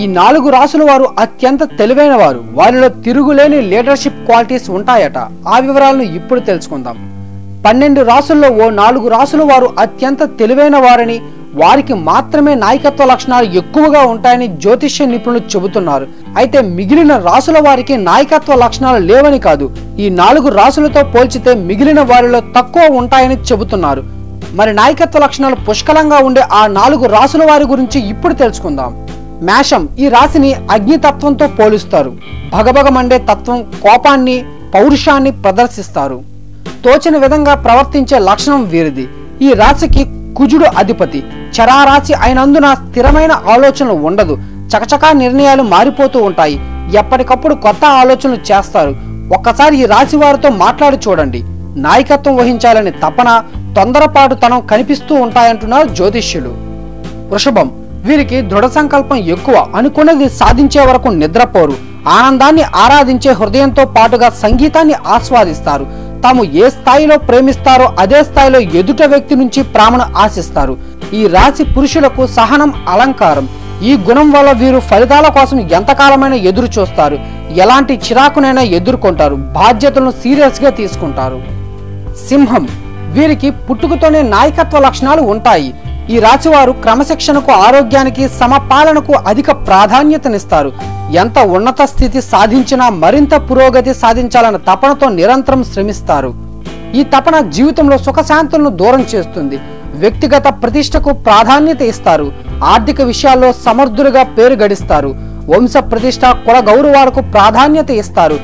ఈ నాలుగు రాసుల వారు అత్యంత తెలివైన వారు వారిలో తిరుగులేని లీడర్షిప్ క్వాలిటీస్ ఉంటాయట. ఆ వివరాలను ఇప్పుడు తెలుసుకుందాం. పన్నెండు రాసుల్లో ఓ నాలుగు రాసుల వారు అత్యంత తెలివైన వారని వారికి మాత్రమే నాయకత్వ లక్షణాలు ఎక్కువగా ఉంటాయని జ్యోతిష్య నిపుణులు చెబుతున్నారు. అయితే మిగిలిన రాసుల వారికి నాయకత్వ లక్షణాలు లేవని కాదు. ఈ నాలుగు రాసులతో పోల్చితే మిగిలిన వారిలో తక్కువ ఉంటాయని చెబుతున్నారు. మరి నాయకత్వ లక్షణాలు పుష్కలంగా ఉండే ఆ నాలుగు రాసుల వారి గురించి ఇప్పుడు తెలుసుకుందాం. మేషం ఈ రాశిని అగ్నితత్వంతో పోలుస్తారు. భగభగమండే తత్వం కోపాన్ని పౌరుషాన్ని ప్రదర్శిస్తారు. తోచిన విధంగా ప్రవర్తించే లక్షణం వీరిది. ఈ రాశికి కుజుడు అధిపతి. చరారాశి అయినందున స్థిరమైన ఆలోచనలు ఉండదు. చకచకా నిర్ణయాలు మారిపోతూ ఉంటాయి. ఎప్పటికప్పుడు కొత్త ఆలోచనలు చేస్తారు. ఒక్కసారి ఈ రాశి వారితో మాట్లాడి చూడండి. నాయకత్వం వహించాలనే తపన తొందరపాటుతనం కనిపిస్తూ ఉంటాయంటున్నారు జ్యోతిష్యులు. వృషభం. వీరికి దృఢ సంకల్పం ఎక్కువ అనుకున్నది సాధించే వరకు నిద్రపోరు. ఆనందాన్ని ఆరాధించే హృదయంతో పాటుగా సంగీతాన్ని ఆస్వాదిస్తారు. తాము ఏ స్థాయిలో ప్రేమిస్తారో అదే స్థాయిలో ఎదుట వ్యక్తి నుంచి ప్రేమను ఆశిస్తారు. ఈ రాశి పురుషులకు సహనం అలంకారం. ఈ గుణం వల్ల వీరు ఫలితాల కోసం ఎంతకాలమైనా ఎదురు చూస్తారు ఎలాంటి చిరాకునైనా ఎదుర్కొంటారు. బాధ్యతలను సీరియస్గా తీసుకుంటారు. సింహం. వీరికి పుట్టుకతోనే నాయకత్వ లక్షణాలు ఉంటాయి. ఈ రాశివారు క్రమశిక్షణకు ఆరోగ్యానికి సమపాలనకు అధిక ప్రాధాన్యతనిస్తారు. ఎంత ఉన్నత స్థితి సాధించినా మరింత పురోగతి సాధించాలన్న తపనతో నిరంతరం శ్రమిస్తారు. ఈ తపన జీవితంలో సుఖశాంతులను దూరం చేస్తుంది. వ్యక్తిగత ప్రతిష్టకు ప్రాధాన్యత ఇస్తారు. ఆర్థిక విషయాల్లో సమర్థులుగా పేరు గడిస్తారు. వంశ ప్రతిష్ట కుల గౌరవాలకు ప్రాధాన్యత ఇస్తారు.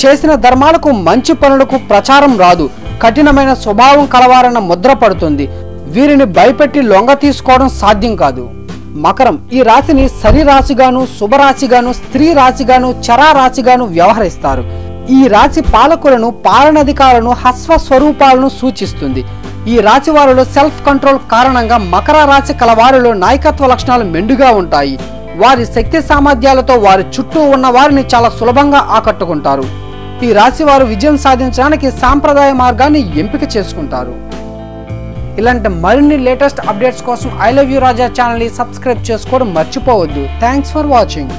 చేసిన ధర్మాలకు మంచి పనులకు ప్రచారం రాదు. కఠినమైన స్వభావం కలవారన్న ముద్ర పడుతుంది. వీరిని భయపెట్టి లొంగ తీసుకోవడం సాధ్యం కాదు. మకరం ఈ రాశిని సరి రాశిగాను శుభరాశిగాను స్త్రీ రాశిగాను చరారాశిగాను వ్యవహరిస్తారు. ఈ రాశి పాలకులను పాలనాధికారులను హస్వ స్వరూపాలను సూచిస్తుంది. ఈ రాశి వారిలో సెల్ఫ్ కంట్రోల్ కారణంగా మకర రాశి కలవారిలో నాయకత్వ లక్షణాలు మెండుగా ఉంటాయి. వారి శక్తి సామర్థ్యాలతో వారి చుట్టూ ఉన్న వారిని చాలా సులభంగా ఆకట్టుకుంటారు. ఈ రాశి వారు విజయం సాధించడానికి సాంప్రదాయ మార్గాన్ని ఎంపిక చేసుకుంటారు. ఇలాంటి మరిన్ని లేటెస్ట్ అప్డేట్స్ కోసం ఐ లవ్ యూ రాజా ఛానల్ని సబ్స్క్రైబ్ చేసుకోవడం మర్చిపోవద్దు. Thanks for watching